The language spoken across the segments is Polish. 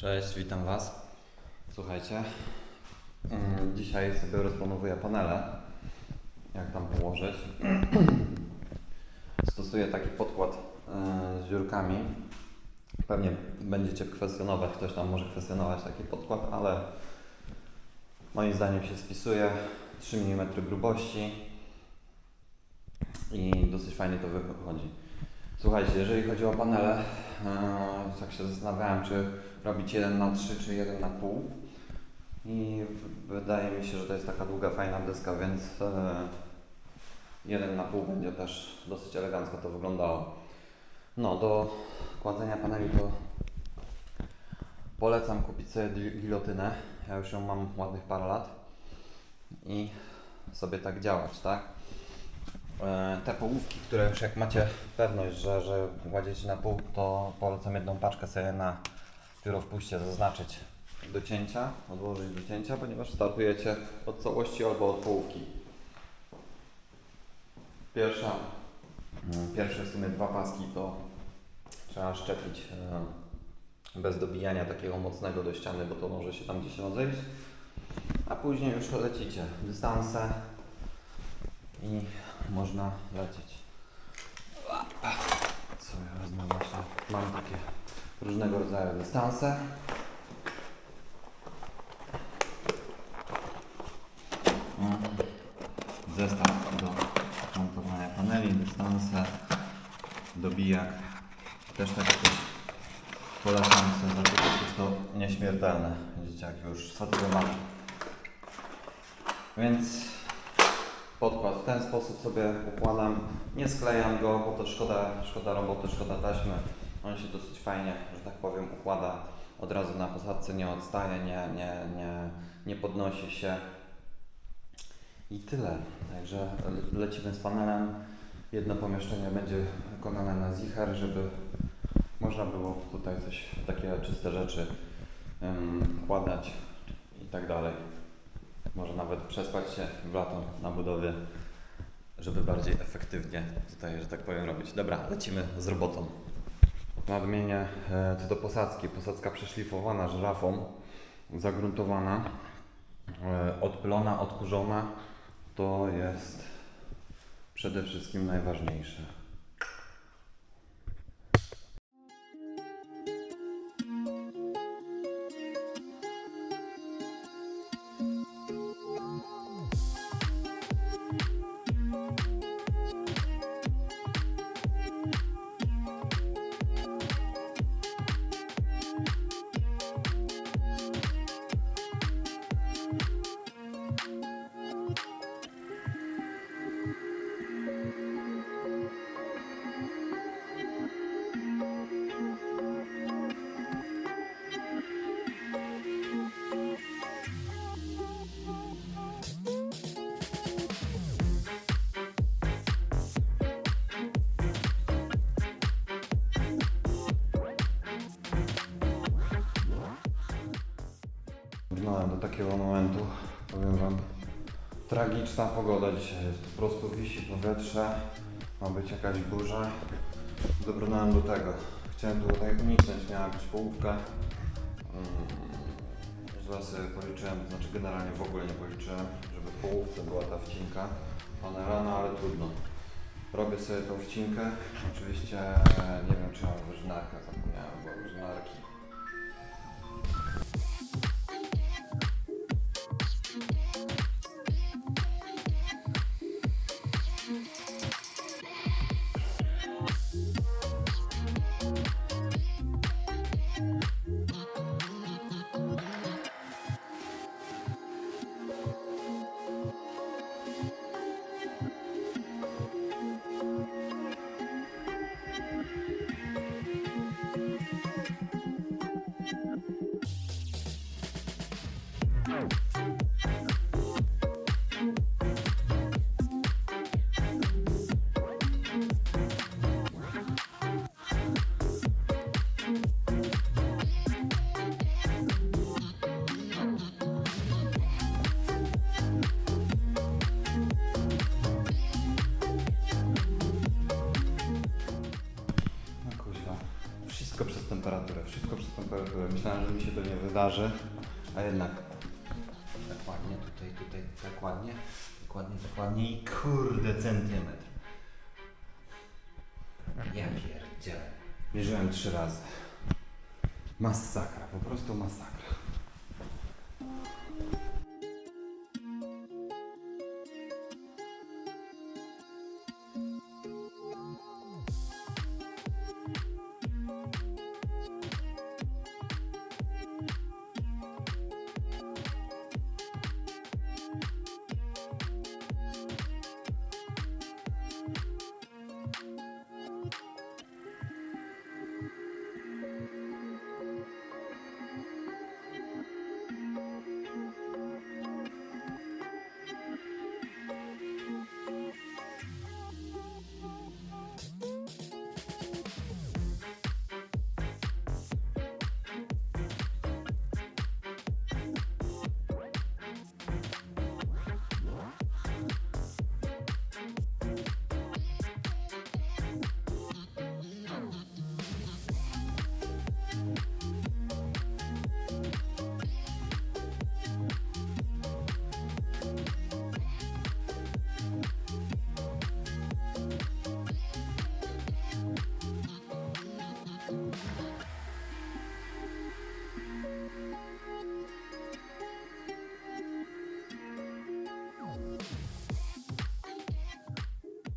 Cześć, witam Was. Słuchajcie, mm, dzisiaj sobie rozplanowuję panele, jak tam położyć. Stosuję taki podkład e, z dziurkami. Pewnie będziecie kwestionować, ktoś tam może kwestionować taki podkład, ale moim zdaniem się spisuje. 3 mm grubości i dosyć fajnie to wychodzi. Słuchajcie, jeżeli chodzi o panele, e, tak się zastanawiałem, czy robić 1 na 3 czy 1 na pół. I wydaje mi się, że to jest taka długa, fajna deska, więc e, 1 na pół będzie też dosyć elegancko to wyglądało. No, do kładzenia paneli to polecam kupić sobie gil- gilotynę. Ja już ją mam ładnych parę lat i sobie tak działać, tak? E, Te połówki, które już jak macie pewność, że, że kładziecie na pół, to polecam jedną paczkę sobie na dopiero w puście zaznaczyć do cięcia, odłożyć do cięcia, ponieważ startujecie od całości albo od połówki. Pierwsza, mm, pierwsze w sumie dwa paski to trzeba szczepić e, bez dobijania takiego mocnego do ściany, bo to może się tam gdzieś rozejść. A później już lecicie dystanse i można lecieć. Co ja wezmę właśnie, mam takie różnego rodzaju dystanse. Zestaw do montowania paneli, dystanse, dobijak. Też tak polecam zakupić, jest to nieśmiertelne. Widzicie jak już saturowany. Więc podkład w ten sposób sobie układam. Nie sklejam go, bo to szkoda, szkoda roboty, szkoda taśmy. On się dosyć fajnie, że tak powiem, układa od razu na posadce, nie odstaje, nie, nie, nie, nie podnosi się. I tyle. Także le- lecimy z panelem. Jedno pomieszczenie będzie wykonane na zicher, żeby można było tutaj coś, takie czyste rzeczy um, kładać i tak dalej. Może nawet przespać się w lato na budowie, żeby bardziej efektywnie tutaj, że tak powiem, robić. Dobra, lecimy z robotą. Nadmienię e, co do posadzki. Posadzka przeszlifowana żrafą, zagruntowana, e, odpylona, odkurzona. To jest przede wszystkim najważniejsze. Do takiego momentu, powiem Wam, tragiczna pogoda dzisiaj jest, po prostu wisi powietrze, ma być jakaś burza. Dobrnąłem do tego, chciałem tutaj uniknąć, miała być połówka. Mm, Źle sobie policzyłem, znaczy generalnie w ogóle nie policzyłem, żeby w połówce była ta wcinka panela, no ale trudno. Robię sobie tą wcinkę, oczywiście nie wiem czy mam wyżynarkę, zapomniałem, bo wyżynarki. Temperaturę, wszystko przez temperaturę. Myślałem, że mi się to nie wydarzy, a jednak tak ładnie, tutaj, tutaj, tak ładnie, dokładnie, dokładnie i kurde centymetr. Ja pierdzielę. Mierzyłem trzy razy. Masakra, po prostu masakra.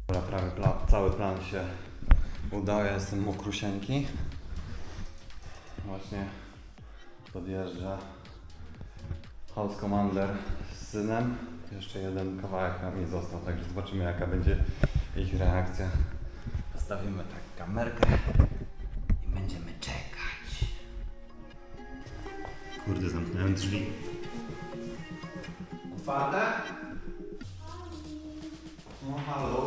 Dobra, prawie pla- cały plan się udał. Ja jestem mokrusieńki. Właśnie podjeżdża House Commander z synem. Jeszcze jeden kawałek nam nie został, także zobaczymy jaka będzie ich reakcja. Postawimy tak kamerkę i będziemy czekać. Kurde, zamknąłem drzwi. Otwarte? No halo.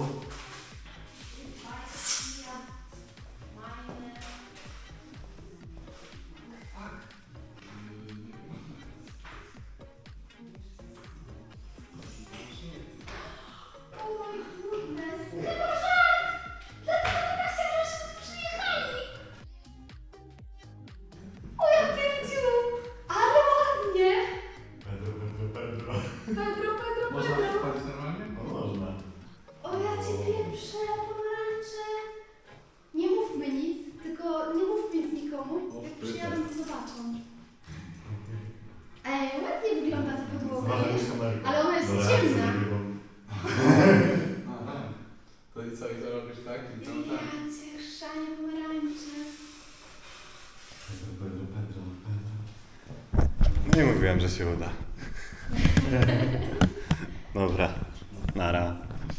To i co, i to robisz tak? I Ja tak? cię chrzanie, pomarańcze. Pedro, Pedro, Pedro, Pedro. Nie mówiłem, że się uda. Dobra, nara.